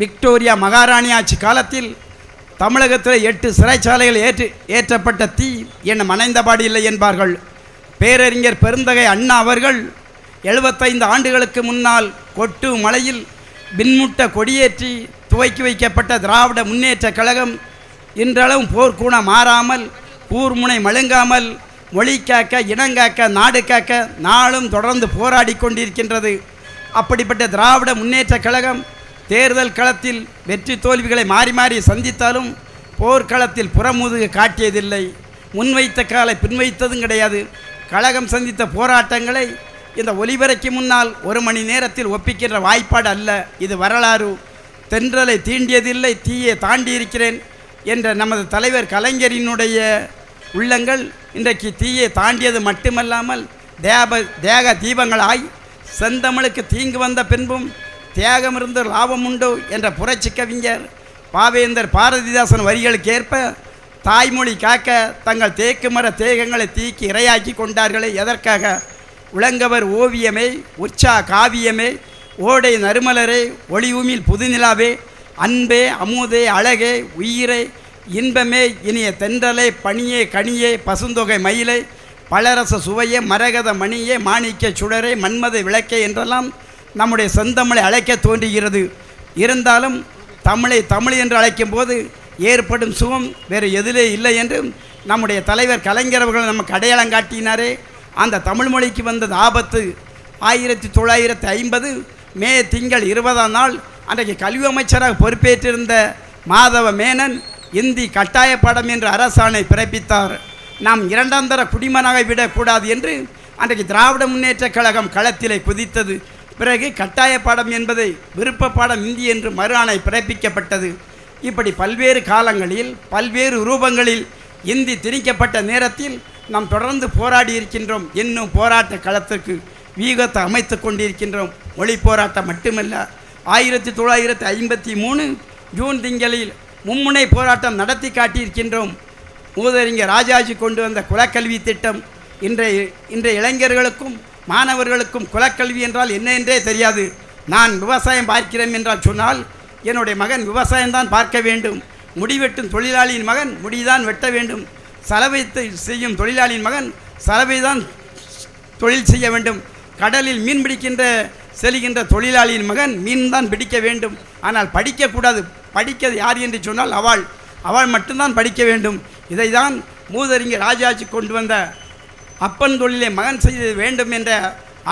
Victoria மகாராணி ஆட்சி காலத்தில் தமிழகத்தில் எட்டு சிறைச்சாலைகள் ஏற்று ஏற்றப்பட்ட தீ என்னும் மனைந்தபாடு இல்லை என்பார்கள். பேரறிஞர் பெருந்தகை அண்ணா அவர்கள் எழுபத்தைந்து ஆண்டுகளுக்கு முன்னால் கொட்டு மலையில் பின்முட்ட கொடியேற்றி துவக்கி வைக்கப்பட்ட திராவிட முன்னேற்ற கழகம் இன்றளவும் போர்க்கூணம் மாறாமல் ஊர்முனை மழுங்காமல் மொழி காக்க இனங்காக்க நாடு காக்க நாளும் தொடர்ந்து போராடி கொண்டிருக்கின்றது. அப்படிப்பட்ட திராவிட முன்னேற்ற கழகம் தேர்தல் களத்தில் வெற்றி தோல்விகளை மாறி மாறி சந்தித்தாலும் போர்க்களத்தில் புறமுதுகு காட்டியதில்லை. முன்வைத்த காலை பின்வைத்ததும் கிடையாது. கழகம் சந்தித்த போராட்டங்களை இந்த ஒலிபரைக்கு முன்னால் ஒரு மணி நேரத்தில் ஒப்பிக்கின்ற வாய்ப்பாடு அல்ல. இது வரலாறு. தென்றலை தீண்டியதில்லை தீயை தாண்டி இருக்கிறேன் என்ற நமது தலைவர் கலைஞரினுடைய உள்ளங்கள் இன்றைக்கு தீயை தாண்டியது மட்டுமல்லாமல் தேப தேக தீபங்களாய் செந்தமிழுக்கு தீங்கு வந்த பின்பும் தியாகமிருந்து லாபம் உண்டு என்ற புரட்சி கவிஞர் பாவேந்தர் பாரதிதாசன் வரிகளுக்கேற்ப தாய்மொழி காக்க தங்கள் தேக்கு மர தேகங்களை தீக்கி இரையாக்கி கொண்டார்களே. எதற்காக? உளங்கவர் ஓவியமே உற்சா காவியமே ஓடை நறுமலரே ஒளியூமில் புதுநிலாவே அன்பே அமுதே அழகே உயிரே இன்பமே இனிய தென்றலே பனியே கனியே பசுந்தொகை மயிலே பலரச சுவையே மரகத மணியே மாணிக்க சுடரே மன்மத விளக்கே என்றெல்லாம் நம்முடைய செந்தமிழை அழைக்க தோன்றுகிறது. இருந்தாலும் தமிழை தமிழ் என்று அழைக்கும் போது ஏற்படும் சுகம் வேறு எதிலே இல்லை என்று நம்முடைய தலைவர் கலைஞர் அவர்கள் நமக்கு அடையாளம் காட்டினாரே. அந்த தமிழ் மொழிக்கு வந்தது ஆபத்து. ஆயிரத்தி தொள்ளாயிரத்தி ஐம்பது மே திங்கள் இருபதாம் நாள் அன்றைக்கு கல்வி அமைச்சராக பொறுப்பேற்றிருந்த மாதவ மேனன் இந்தி கட்டாய பாடம் என்ற அரசாணை பிறப்பித்தார். நாம் இரண்டாம் தர குடிமனாக விடக்கூடாது என்று அன்றைக்கு திராவிட முன்னேற்றக் கழகம் களத்திலே குதித்தது. பிறகு கட்டாய பாடம் என்பதை விருப்ப பாடம் இந்தி என்று மறு ஆணை பிறப்பிக்கப்பட்டது. இப்படி பல்வேறு காலங்களில் பல்வேறு ரூபங்களில் இந்தி திணிக்கப்பட்ட நேரத்தில் நாம் தொடர்ந்து போராடி இருக்கின்றோம் இன்னும் போராட்ட களத்திற்கு வீகத்தை அமைத்து கொண்டிருக்கின்றோம். மொழி போராட்டம் மட்டுமல்ல ஆயிரத்தி தொள்ளாயிரத்தி ஐம்பத்தி மூணு ஜூன் திங்களில் மும்முனை போராட்டம் நடத்தி காட்டியிருக்கின்றோம். மூதறிஞர் ராஜாஜி கொண்டு வந்த குலக்கல்வி திட்டம் இன்றைய இன்றைய இளைஞர்களுக்கும் மாணவர்களுக்கும் குலக்கல்வி என்றால் என்ன என்றே தெரியாது. நான் விவசாயம் பார்க்கிறேன் என்றால் சொன்னால் என்னுடைய மகன் விவசாயம்தான் பார்க்க வேண்டும். முடிவெட்டும் தொழிலாளியின் மகன் முடிதான் வெட்ட வேண்டும். சலவை செய்யும் தொழிலாளியின் மகன் சலவை தான் தொழில் செய்ய வேண்டும். கடலில் மீன் பிடிக்கின்ற செல்கின்ற தொழிலாளியின் மகன் மீன் தான் பிடிக்க வேண்டும். ஆனால் படிக்கக்கூடாது. படிக்கிறது யார் என்று சொன்னால் அவள். அவள் மட்டும்தான் படிக்க வேண்டும். இதை தான் மூதறிஞர் ராஜாஜி கொண்டு வந்த அப்பன் தொழிலை மகன் செய்ய வேண்டும் என்ற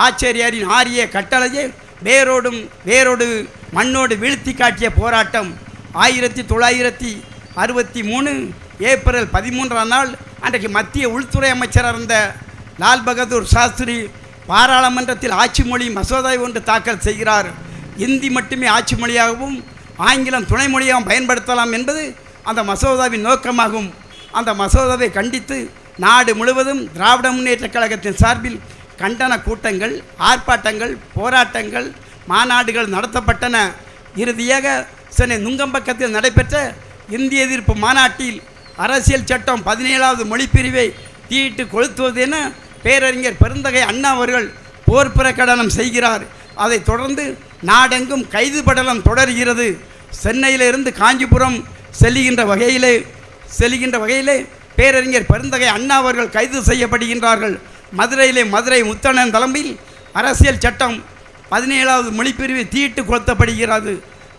ஆச்சரியாரின் ஆரிய கட்டளையை வேரோடும் வேரோடு மண்ணோடு வீழ்த்தி காட்டிய போராட்டம் ஆயிரத்தி தொள்ளாயிரத்தி அறுபத்தி மூணு ஏப்ரல் பதிமூன்றாம் நாள் அன்றைக்கு மத்திய உள்துறை அமைச்சராக இருந்த லால் பகதூர் சாஸ்திரி பாராளுமன்றத்தில் ஆட்சி மொழி மசோதாவை ஒன்று தாக்கல் செய்கிறார். இந்தி மட்டுமே ஆட்சி மொழியாகவும் ஆங்கிலம் துணை மொழியாகவும் பயன்படுத்தலாம் என்பது அந்த மசோதாவின் நோக்கமாகும். அந்த மசோதாவை கண்டித்து நாடு முழுவதும் திராவிட முன்னேற்றக் கழகத்தின் சார்பில் கண்டன கூட்டங்கள் ஆர்ப்பாட்டங்கள் போராட்டங்கள் மாநாடுகள் நடத்தப்பட்டன. இறுதியாக சென்னை நுங்கம்பக்கத்தில் நடைபெற்ற இந்திய எதிர்ப்பு மாநாட்டில் அரசியல் சட்டம் பதினேழாவது மொழிப்பிரிவை தீயிட்டு கொளுத்துவது என பேரறிஞர் பெருந்தகை அண்ணா அவர்கள் போர் பிரகடனம் செய்கிறார். அதைத் தொடர்ந்து நாடெங்கும் கைது படலம் தொடர்கிறது. சென்னையிலிருந்து காஞ்சிபுரம் செல்லுகின்ற வகையிலே செல்கின்ற வகையிலே பேரறிஞர் பெருந்தகை அண்ணா அவர்கள் கைது செய்யப்படுகின்றார்கள். மதுரையிலே மதுரை முத்தண்ணன் தலைமையில் அரசியல் சட்டம் பதினேழாவது மொழிப்பிரிவு தீட்டு கொளுத்தப்படுகிறது.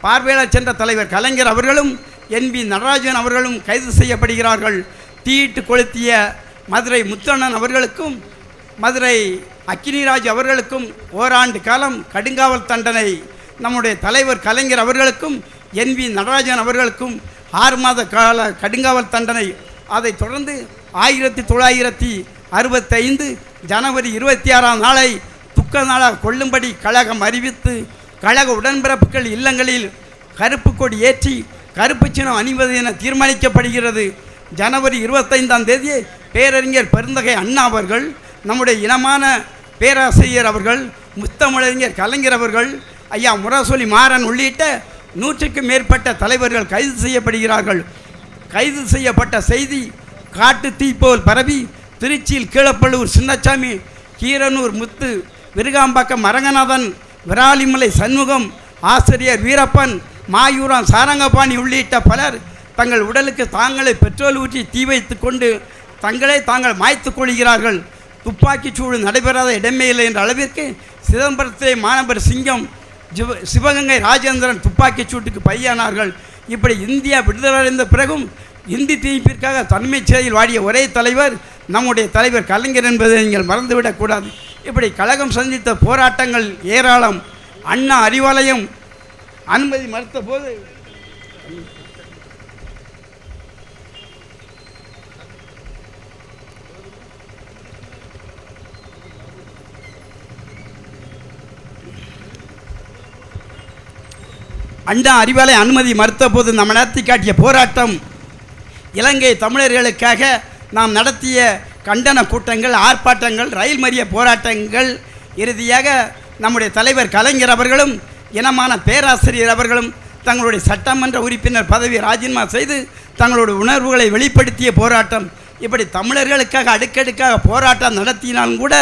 பார்வையாளர் சென்ற தலைவர் கலைஞர் அவர்களும் என்பி நடராஜன் அவர்களும் கைது செய்யப்படுகிறார்கள். தீயிட்டு கொளுத்திய மதுரை முத்தண்ணன் அவர்களுக்கும் மதுரை அக்கினிராஜ் அவர்களுக்கும் ஓராண்டு காலம் கடுங்காவல் தண்டனை. நம்முடைய தலைவர் கலைஞர் அவர்களுக்கும் என்பி நடராஜன் அவர்களுக்கும் ஆறு மாத கால கடுங்காவல் தண்டனை. அதைத் தொடர்ந்து ஆயிரத்தி தொள்ளாயிரத்தி அறுபத்தைந்து ஜனவரி இருபத்தி ஆறாம் நாளை துக்க நாளாக கொள்ளும்படி கழகம் அறிவித்து கழக உடன்பிறப்புகள் இல்லங்களில் கருப்பு கொடி ஏற்றி கருப்பு சின்னம் அணிவது என தீர்மானிக்கப்படுகிறது. ஜனவரி இருபத்தைந்தாம் தேதி பேரறிஞர் பெருந்தகை அண்ணா அவர்கள் நம்முடைய இனமான பேராசிரியர் அவர்கள் முத்தமிழறிஞர் கலைஞர் அவர்கள் ஐயா முரசொலி மாறன் உள்ளிட்ட நூற்றுக்கும் மேற்பட்ட தலைவர்கள் கைது செய்யப்படுகிறார்கள். கைது செய்யப்பட்ட செய்தி காட்டு தீப்போல் பரவி திருச்சியில் கீழப்பள்ளூர் சின்னச்சாமி கீரனூர் முத்து விருகாம்பாக்கம் அரங்கநாதன் விராலிமலை சண்முகம் ஆசிரியர் வீரப்பன் மாயூரம் சாரங்கபாணி உள்ளிட்ட பலர் தங்கள் உடலுக்கு தாங்களே பெட்ரோல் ஊற்றி தீ வைத்து கொண்டு தங்களே தாங்கள் மாய்த்துக் கொள்கிறார்கள். துப்பாக்கிச் சூடு நடைபெறாத இடமே இல்லை என்ற அளவிற்கு சிதம்பரத்திலே மாணவர் சிங்கம் சிவ சிவகங்கை ராஜேந்திரன் துப்பாக்கிச் சூட்டுக்கு பையானார்கள் இப்படி இந்தியா விடுதலை அடைந்த பிறகும் இந்தி தீப்பிற்காக தன்மை சிறையில் வாடிய ஒரே தலைவர் நம்முடைய தலைவர் கலைஞர் என்பதை நீங்கள் மறந்துவிடக்கூடாது இப்படி கழகம் சந்தித்த போராட்டங்கள் ஏராளம். அண்ணா அறிவாலயம் அனுமதி மறுத்த போது அண்ணா அறிவாலய அனுமதி மறுத்த போது நம்ம நடத்தி காட்டிய போராட்டம் இலங்கை தமிழர்களுக்காக நாம் நடத்திய கண்டன கூட்டங்கள் ஆர்ப்பாட்டங்கள் ரயில் மறிய போராட்டங்கள் இறுதியாக நம்முடைய தலைவர் கலைஞர் அவர்களும் இனமான பேராசிரியர் அவர்களும் தங்களுடைய சட்டமன்ற உறுப்பினர் பதவி ராஜினாமா செய்து தங்களுடைய உணர்வுகளை வெளிப்படுத்திய போராட்டம். இப்படி தமிழர்களுக்காக அடுக்கடுக்காக போராட்டம் நடத்தினாலும் கூட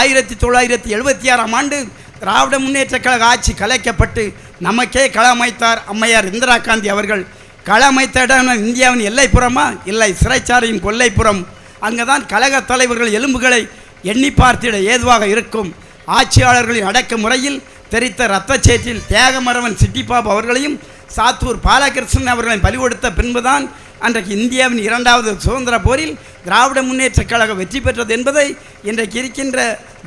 ஆயிரத்தி தொள்ளாயிரத்தி எழுபத்தி ஆறாம் ஆண்டு திராவிட முன்னேற்ற கழக ஆட்சி கலைக்கப்பட்டு நமக்கே களமைத்தார் அம்மையார் இந்திரா காந்தி அவர்கள் களமைத்த இடம் இந்தியாவின் எல்லைப்புறமா இல்லை சிறைச்சாலையின் கொல்லைப்புறம் அங்கே தான் கழக தலைவர்கள் எலும்புகளை எண்ணி பார்த்திட ஏதுவாக இருக்கும். ஆட்சியாளர்களின் அடக்க முறையில் தெரித்த ரத்தச்சேற்றில் தியாகமரவன் சிட்டிபாபு அவர்களையும் சாத்தூர் பாலகிருஷ்ணன் அவர்களையும் பலி கொடுத்த பின்புதான் அன்றைக்கு இந்தியாவின் இரண்டாவது சுதந்திர போரில் திராவிட முன்னேற்றக் கழகம் வெற்றி பெற்றது என்பதை இன்றைக்கு இருக்கின்ற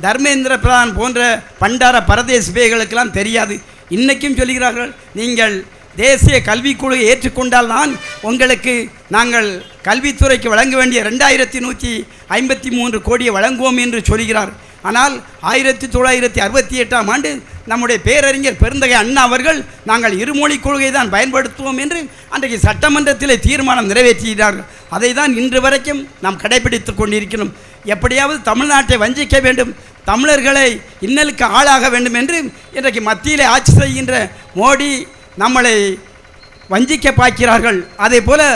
தர்மேந்திர பிரதான் போன்ற பண்டார பரதேச பேய்களுக்கெல்லாம் தெரியாது. இன்றைக்கும் சொல்கிறார்கள் நீங்கள் தேசிய கல்விக்குழு ஏற்றுக்கொண்டால் தான் உங்களுக்கு நாங்கள் கல்வித்துறைக்கு வழங்க வேண்டிய ரெண்டாயிரத்தி நூற்றி ஐம்பத்தி மூன்று கோடியை வழங்குவோம் என்று சொல்கிறார். ஆனால் ஆயிரத்தி தொள்ளாயிரத்தி அறுபத்தி எட்டாம் ஆண்டு நம்முடைய பேரறிஞர் பெருந்தகை அண்ணா அவர்கள் நாங்கள் இருமொழி கொள்கை தான் பயன்படுத்துவோம் என்று அன்றைக்கு சட்டமன்றத்தில் தீர்மானம் நிறைவேற்றுகிறார்கள் அதை தான் இன்று வரைக்கும் நாம் கடைபிடித்து கொண்டிருக்கிறோம். எப்படியாவது தமிழ்நாட்டை வஞ்சிக்க வேண்டும். தமிழர்களை இன்னலுக்கு ஆளாக வேண்டும் என்று இன்றைக்கு மத்தியிலே ஆட்சி செய்கின்ற மோடி நம்மளை வஞ்சிக்க பார்க்கிறார்கள். அதே போல்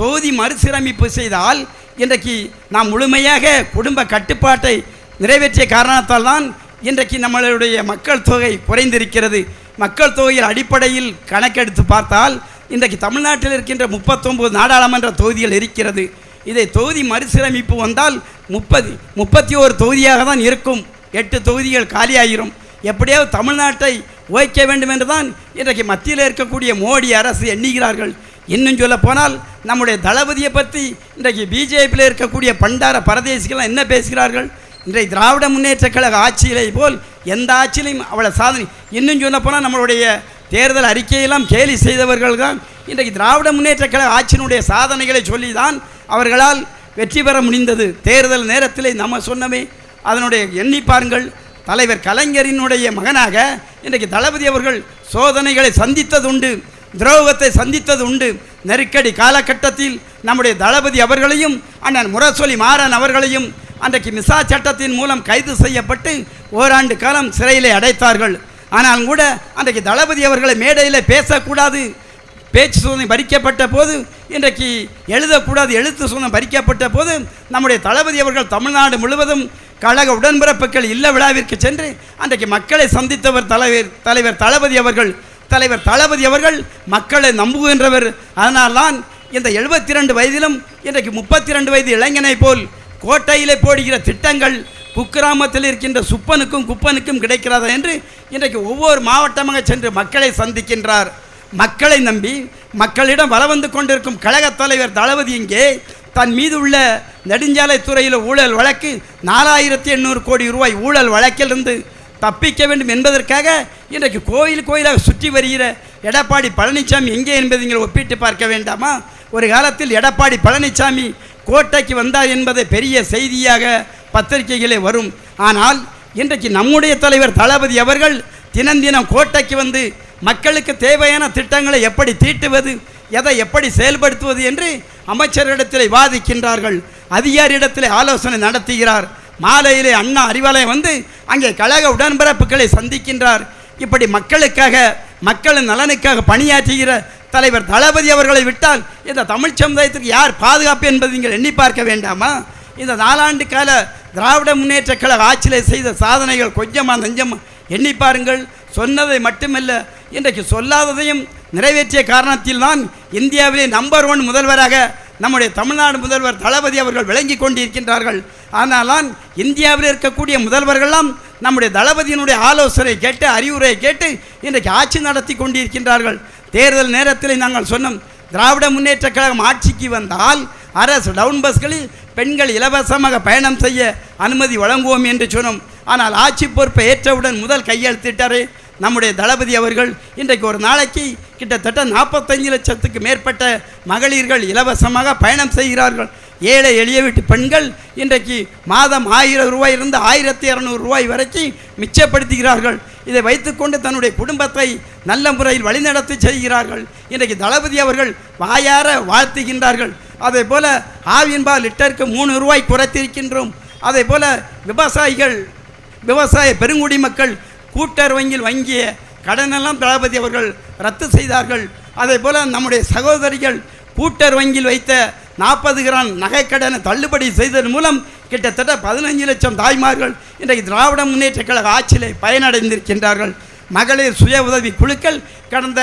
தொகுதி மறுசீரமைப்பு செய்தால் இன்றைக்கு நாம் முழுமையாக குடும்ப கட்டுப்பாட்டை நிறைவேற்றிய காரணத்தால் தான் இன்றைக்கு நம்மளுடைய மக்கள் தொகை குறைந்திருக்கிறது. மக்கள் தொகையில் அடிப்படையில் கணக்கெடுத்து பார்த்தால் இன்றைக்கு தமிழ்நாட்டில் இருக்கின்ற முப்பத்தொம்பது நாடாளுமன்ற தொகுதிகள் இருக்கிறது. இதை தொகுதி மறுசீரமைப்பு வந்தால் முப்பது முப்பத்தி ஓரு தொகுதியாக தான் இருக்கும். எட்டு தொகுதிகள் காலியாகிரும் எப்படியாவது தமிழ்நாட்டை ஓய்க்க வேண்டும் என்று தான் இன்றைக்கு மத்தியில் இருக்கக்கூடிய மோடி அரசு எண்ணுகிறார்கள். இன்னும் சொல்ல போனால் நம்முடைய தளபதியை பற்றி இன்றைக்கு பிஜேபியில் இருக்கக்கூடிய பண்டார பரதேசிகள்லாம் என்ன பேசுகிறார்கள்? இன்றைக்கு திராவிட முன்னேற்ற கழக ஆட்சியிலே போல் எந்த ஆட்சியிலையும் அவளை சாதனை. இன்னும் சொல்ல போனால் நம்மளுடைய தேர்தல் அறிக்கையெல்லாம் கேலி செய்தவர்கள் தான் இன்றைக்கு திராவிட முன்னேற்ற கழக ஆட்சியினுடைய சாதனைகளை சொல்லி தான் அவர்களால் வெற்றி பெற முடிந்தது. தேர்தல் நேரத்தில் நம்ம சொன்னமே அதனுடைய எண்ணி பாருங்கள். தலைவர் கலைஞரினுடைய மகனாக இன்றைக்கு தளபதி அவர்கள் சோதனைகளை சந்தித்ததுண்டு துரோகத்தை சந்தித்தது உண்டு நெருக்கடி காலகட்டத்தில் நம்முடைய தளபதி அவர்களையும் அண்ணன் முரசொலி மாறன் அவர்களையும் அன்றைக்கு மிசா சட்டத்தின் மூலம் கைது செய்யப்பட்டு ஓராண்டு காலம் சிறையிலே அடைத்தார்கள். ஆனாலும் கூட அன்றைக்கு தளபதி அவர்களை மேடையில் பேசக்கூடாது. பேச்சு சுதந்திரம் பறிக்கப்பட்ட போது இன்றைக்கு எழுதக்கூடாது எழுத்து சுதந்திரம் பறிக்கப்பட்ட போது நம்முடைய தளபதி அவர்கள் தமிழ்நாடு முழுவதும் கழக உடன்பிறப்புகள் இல்ல விழாவிற்கு சென்று அன்றைக்கு மக்களை சந்தித்தவர் தலைவர் தலைவர் தளபதி அவர்கள் தலைவர் தளபதி அவர்கள் மக்களை நம்புகின்றவர். அதனால்தான் இந்த எழுபத்தி ரெண்டு வயதிலும் இன்றைக்கு முப்பத்தி ரெண்டு வயது இளைஞனை போல் கோட்டையிலே போடுகிற திட்டங்கள் குக்கிராமத்தில் இருக்கின்ற சுப்பனுக்கும் குப்பனுக்கும் கிடைக்கிறதா என்று இன்றைக்கு ஒவ்வொரு மாவட்டமாக சென்று மக்களை சந்திக்கின்றார். மக்களை நம்பி மக்களிடம் வளவந்து கொண்டிருக்கும் கழகத் தலைவர் தளபதி இங்கே தன் மீது உள்ள நெடுஞ்சாலை துறையில் ஊழல் வழக்கு நாலாயிரத்தி எண்ணூறு கோடி ரூபாய் ஊழல் வழக்கிலிருந்து தப்பிக்க வேண்டும் என்பதற்காக இன்றைக்கு கோயில் கோயிலாக சுற்றி வருகிற எடப்பாடி பழனிசாமி எங்கே என்பதை நீங்கள் ஒப்பிட்டு பார்க்க வேண்டாமா? ஒரு காலத்தில் எடப்பாடி பழனிசாமி கோட்டைக்கு வந்தார் என்பதை பெரிய செய்தியாக பத்திரிகைகளே வரும். ஆனால் இன்றைக்கு நம்முடைய தலைவர் தளபதி அவர்கள் தினந்தினம் கோட்டைக்கு வந்து மக்களுக்கு தேவையான திட்டங்களை எப்படி தீட்டுவது எதை எப்படி செயல்படுத்துவது என்று அமைச்சரிடத்தில் வாதிக்கின்றார்கள். அதிகாரியிடத்தில் ஆலோசனை நடத்துகிறார். மாலையிலே அண்ணா அறிவாலயம் வந்து அங்கே கழக உடன்பிறப்புகளை சந்திக்கின்றார். இப்படி மக்களுக்காக மக்களின் நலனுக்காக பணியாற்றுகிற தலைவர் தளபதி அவர்களை விட்டால் இந்த தமிழ் சமுதாயத்திற்கு யார் பாதுகாப்பு என்பதை நீங்கள் எண்ணி பார்க்க வேண்டாமா? இந்த நாலாண்டு கால திராவிட முன்னேற்ற கழக ஆட்சியில் செய்த சாதனைகள் கொஞ்சமாக நெஞ்சமாக எண்ணி பாருங்கள். சொன்னதை மட்டுமல்ல இன்றைக்கு சொல்லாததையும் நிறைவேற்றிய காரணத்தில்தான் இந்தியாவிலே நம்பர் ஒன் முதல்வராக நம்முடைய தமிழ்நாடு முதல்வர் தளபதி அவர்கள் விளங்கி கொண்டிருக்கின்றார்கள். ஆனால்தான் இந்தியாவில் இருக்கக்கூடிய முதல்வர்கள்லாம் நம்முடைய தளபதியினுடைய ஆலோசனை கேட்டு அறிவுரை கேட்டு இன்றைக்கு ஆட்சி நடத்தி கொண்டிருக்கின்றார்கள். தேர்தல் நேரத்தில் நாங்கள் சொன்னோம் திராவிட முன்னேற்றக் கழகம் ஆட்சிக்கு வந்தால் அரசு டவுன் பஸ்களில் பெண்கள் இலவசமாக பயணம் செய்ய அனுமதி வழங்குவோம் என்று சொன்னோம். ஆனால் ஆட்சி பொறுப்பை ஏற்றவுடன் முதல் கையெழுத்திட்டாரே நம்முடைய தளபதி அவர்கள் இன்றைக்கு ஒரு நாளைக்கு கிட்டத்தட்ட நாற்பத்தஞ்சு லட்சத்துக்கு மேற்பட்ட மகளிர்கள் இலவசமாக பயணம் செய்கிறார்கள். ஏழை எளிய வீட்டு பெண்கள் இன்றைக்கு மாதம் ஆயிரம் ரூபாய் இருந்து ஆயிரத்தி இரநூறு ரூபாய் வரைக்கும் மிச்சப்படுத்துகிறார்கள். இதை வைத்துக்கொண்டு தன்னுடைய குடும்பத்தை நல்ல முறையில் வழிநடத்தி செய்கிறார்கள் இன்றைக்கு தளபதி அவர்கள் வாயார வாழ்த்துகின்றார்கள். அதே போல் ஆவின்பால் லிட்டருக்கு மூணு ரூபாய் குறைத்திருக்கின்றோம். அதே போல் விவசாயிகள் விவசாய பெருங்குடி மக்கள் கூட்டுறவு வங்கியில் வங்கிய கடனெல்லாம் தளபதி அவர்கள் ரத்து செய்தார்கள். அதே போல் நம்முடைய சகோதரிகள் கூட்டர் வங்கியில் வைத்த நாற்பது கிராம் நகைக்கடனை தள்ளுபடி செய்ததன் மூலம் கிட்டத்தட்ட பதினஞ்சு லட்சம் தாய்மார்கள் இன்றைக்கு திராவிட முன்னேற்ற கழக ஆட்சியிலே பயனடைந்திருக்கின்றார்கள். மகளிர் சுய உதவி குழுக்கள் கடந்த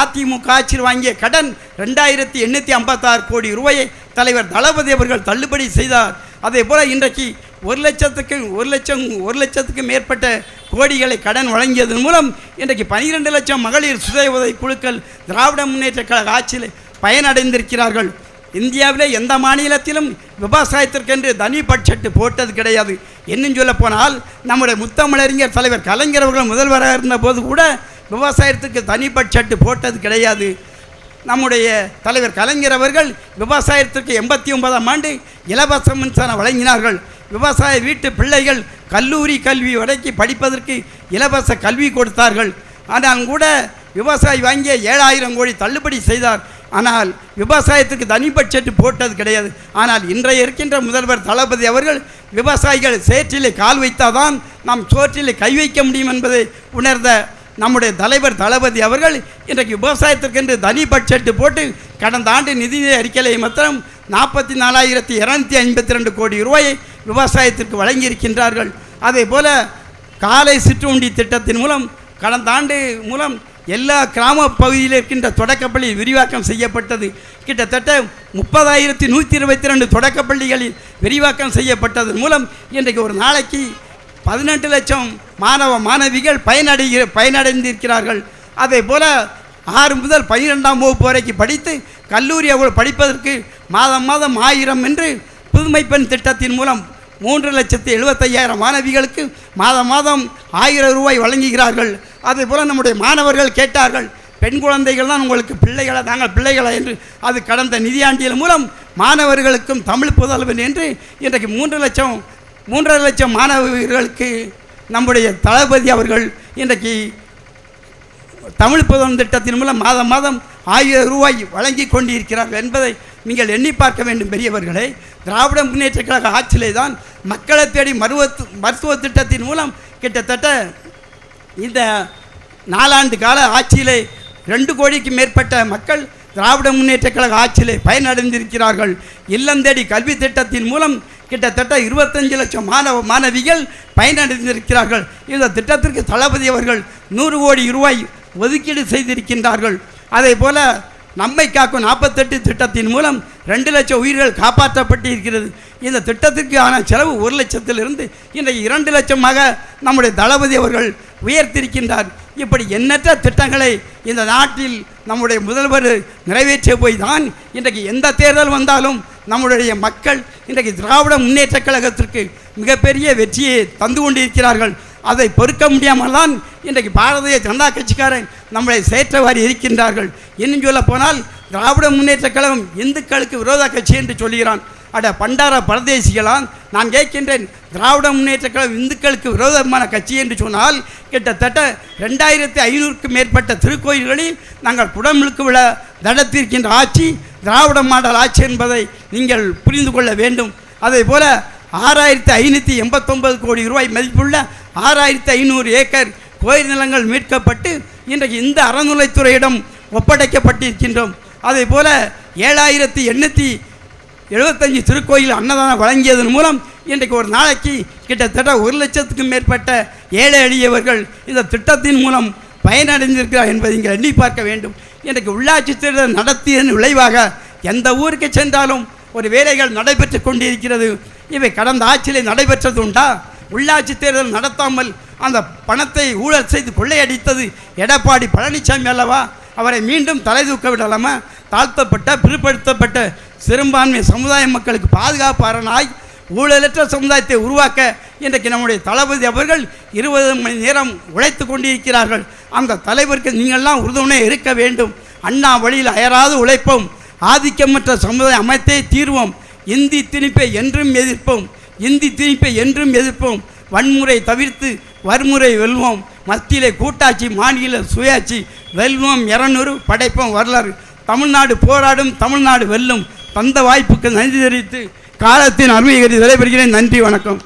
அதிமுக ஆட்சியில் வாங்கிய கடன் ரெண்டாயிரத்தி எண்ணூற்றி ஐம்பத்தாறு கோடி ரூபாயை தலைவர் தளபதி அவர்கள் தள்ளுபடி செய்தார். அதே போல் இன்றைக்கு ஒரு லட்சத்துக்கு ஒரு லட்சம் ஒரு லட்சத்துக்கு மேற்பட்ட கோடிகளை கடன் வழங்கியதன் மூலம் இன்றைக்கு பனிரெண்டு லட்சம் மகளிர் சுய உதவி குழுக்கள் திராவிட முன்னேற்ற கழக ஆட்சியில் பயனடைந்திருக்கிறார்கள். இந்தியாவிலே எந்த மாநிலத்திலும் விவசாயத்திற்கென்று தனி பட்ஜெட்டு போட்டது கிடையாது. இன்னும் சொல்ல போனால் நம்முடைய முத்தமிழறிஞர் தலைவர் கலைஞர் அவர்கள் முதல்வராக இருந்தபோது கூட விவசாயத்துக்கு தனி பட்ஜெட்டு போட்டது கிடையாது. நம்முடைய தலைவர் கலைஞர் அவர்கள் விவசாயத்திற்கு எண்பத்தி ஒன்பதாம் ஆண்டு இலவச மின்சாரம் வழங்கினார்கள். விவசாய வீட்டு பிள்ளைகள் கல்லூரி கல்வி வரைக்கும் படிப்பதற்கு இலவச கல்வி கொடுத்தார்கள். ஆனால் கூட விவசாயி வாங்கிய ஏழாயிரம் கோடி தள்ளுபடி செய்தார். ஆனால் விவசாயத்துக்கு தனி பட்ஜெட் போட்டது கிடையாது. ஆனால் இன்றைய இருக்கின்ற முதல்வர் தளபதி அவர்கள் விவசாயிகள் சேற்றிலே கால் வைத்தாதான் நாம் சோற்றிலே கை வைக்க முடியும் என்பதை உணர்ந்த நம்முடைய தலைவர் தளபதி அவர்கள் இன்றைக்கு விவசாயத்திற்கென்று தனி பட்ஜெட்டு போட்டு கடந்த ஆண்டு நிதி அறிக்கையை மாத்திரம் நாற்பத்தி நாலாயிரத்தி இரநூத்தி ஐம்பத்தி ரெண்டு கோடி ரூபாயை விவசாயத்திற்கு வழங்கியிருக்கின்றார்கள். அதே போல் காலை சிற்றுண்டி திட்டத்தின் மூலம் கடந்த ஆண்டு மூலம் எல்லா கிராம பகுதியில் இருக்கின்ற தொடக்கப்பள்ளி விரிவாக்கம் செய்யப்பட்டது. கிட்டத்தட்ட முப்பதாயிரத்தி நூற்றி இருபத்தி ரெண்டு தொடக்கப்பள்ளிகளில் விரிவாக்கம் செய்யப்பட்டதன் மூலம் இன்றைக்கு ஒரு நாளைக்கு பதினெட்டு லட்சம் மாணவ மாணவிகள் பயனடைகிற பயனடைந்திருக்கிறார்கள். அதே போல் ஆறு முதல் பன்னிரெண்டாம் வகுப்பு வரைக்கும் படித்து கல்லூரி அவர்கள் படிப்பதற்கு மாதம் மாதம் ஆயிரம் என்று புதுமை பெண் திட்டத்தின் மூலம் மூன்று லட்சத்து எழுபத்தையாயிரம் மாணவிகளுக்கு மாதம் மாதம் ஆயிரம் ரூபாய் வழங்குகிறார்கள். அதே போல் நம்முடைய மாணவர்கள் கேட்டார்கள் பெண் குழந்தைகள் தான் உங்களுக்கு பிள்ளைகளா? நாங்கள் பிள்ளைகளா? என்று. அது கடந்த நிதியாண்டியல் மூலம் மாணவர்களுக்கும் தமிழ் புதல்வன் என்று இன்றைக்கு மூன்று லட்சம் மூன்றரை லட்சம் மாணவர்களுக்கு நம்முடைய தளபதி அவர்கள் இன்றைக்கு தமிழ் புதன் திட்டத்தின் மூலம் மாதம் மாதம் ஆயிரம் ரூபாய் வழங்கி கொண்டிருக்கிறார்கள் என்பதை நீங்கள் எண்ணி பார்க்க வேண்டும் பெரியவர்களே. திராவிட முன்னேற்ற கழக ஆட்சியிலே தான் மக்களை தேடி மருவத்து மருத்துவ திட்டத்தின் மூலம் கிட்டத்தட்ட இந்த நாலாண்டு கால ஆட்சியிலே ரெண்டு கோடிக்கு மேற்பட்ட மக்கள் திராவிட முன்னேற்ற கழக ஆட்சியிலே பயனடைந்திருக்கிறார்கள். இல்லம் தேடி கல்வி திட்டத்தின் மூலம் கிட்டத்தட்ட இருபத்தஞ்சு லட்சம் மாணவ மாணவிகள் பயனடைந்திருக்கிறார்கள். இந்த திட்டத்திற்கு தளபதி அவர்கள் நூறு கோடி ரூபாய் ஒதுக்கீடு செய்திருக்கின்றார்கள். அதே போல நம்மை காக்கும் நாற்பத்தெட்டு திட்டத்தின் மூலம் ரெண்டு லட்சம் உயிர்கள் காப்பாற்றப்பட்டு இருக்கிறது இந்த திட்டத்திற்கு ஆன செலவு ஒரு லட்சத்திலிருந்து இன்றைக்கு இரண்டு லட்சமாக நம்முடைய தளபதி அவர்கள் உயர்த்திருக்கின்றார். இப்படி எண்ணற்ற திட்டங்களை இந்த நாட்டில் நம்முடைய முதல்வர் நிறைவேற்றிய போய் தான் இன்றைக்கு எந்த தேர்தல் வந்தாலும் நம்முடைய மக்கள் இன்றைக்கு திராவிட முன்னேற்றக் கழகத்திற்கு மிகப்பெரிய வெற்றியை தந்து கொண்டிருக்கிறார்கள். அதை பொறுக்க முடியாமல் தான் இன்றைக்கு பாரதிய ஜனதா கட்சிக்காரன் நம்மளை சேற்றவாறு இருக்கின்றார்கள். இன்னும் சொல்ல போனால் திராவிட முன்னேற்றக் கழகம் இந்துக்களுக்கு விரோத கட்சி என்று சொல்கிறான் அட பண்டார பரதேசிகளான் நான் கேட்கின்றேன் திராவிட முன்னேற்றக் கழகம் இந்துக்களுக்கு விரோதமான கட்சி என்று சொன்னால் கிட்டத்தட்ட ரெண்டாயிரத்தி ஐநூறுக்கும் மேற்பட்ட திருக்கோயில்களில் நாங்கள் குடமுழுக்கு விழா நடத்தியிருக்கின்ற ஆட்சி திராவிட மாடல் ஆட்சி என்பதை நீங்கள் புரிந்து கொள்ள வேண்டும். அதே போல ஆறாயிரத்தி ஐநூற்றி எண்பத்தொம்பது கோடி ரூபாய் மதிப்புள்ள ஆறாயிரத்தி ஐநூறு ஏக்கர் கோயில் நிலங்கள் மீட்கப்பட்டு இன்றைக்கு இந்த அறநிலைத்துறையிடம் ஒப்படைக்கப்பட்டிருக்கின்றோம். அதே போல ஏழாயிரத்தி எண்ணூற்றி எழுபத்தஞ்சு திருக்கோயில் அன்னதானம் வழங்கியதன் மூலம் இன்றைக்கு ஒரு நாளைக்கு கிட்டத்தட்ட ஒரு லட்சத்துக்கும் மேற்பட்ட ஏழை எளியவர்கள் இந்த திட்டத்தின் மூலம் பயனடைந்திருக்கிறார் என்பதை நீங்கள் எண்ணி பார்க்க வேண்டும். இன்றைக்கு உள்ளாட்சி தேர்தல் நடத்தியதன் விளைவாக எந்த ஊருக்கு சென்றாலும் ஒரு வேலைகள் நடைபெற்று கொண்டிருக்கிறது. இவை கடந்த ஆட்சியிலே நடைபெற்றது உண்டா? உள்ளாட்சி தேர்தல் நடத்தாமல் அந்த பணத்தை ஊழல் செய்து கொள்ளையடித்தது எடப்பாடி பழனிசாமி அல்லவா? அவரை மீண்டும் தலை தூக்க விடலாமா? தாழ்த்தப்பட்ட பிற்படுத்தப்பட்ட சிறுபான்மை சமுதாய மக்களுக்கு பாதுகாப்பாரனாய் ஊழலற்ற சமுதாயத்தை உருவாக்க இன்றைக்கு நம்முடைய தளபதி அவர்கள் இருபது மணி நேரம் உழைத்து கொண்டிருக்கிறார்கள். அந்த தலைவருக்கு நீங்கள்லாம் உறுதுணை இருக்க வேண்டும். அண்ணா வழியில் அயராது உழைப்போம். ஆதிக்கமற்ற சமுதாய அமைத்தே தீர்வோம். இந்தி திணிப்பை என்றும் எதிர்ப்போம். இந்தி திணிப்பை என்றும் எதிர்ப்போம். வன்முறை தவிர்த்து வன்முறை வெல்வோம். மத்தியிலே கூட்டாட்சி மாநில சுயாட்சி வெல்வோம். இரநூறு படைப்போம் வரலாறு. தமிழ்நாடு போராடும் தமிழ்நாடு வெல்லும். தந்த வாய்ப்புக்கு நன்றி தெரிவித்து காலத்தின் அருமை கருதி விடைபெறுகிறேன் நன்றி வணக்கம்.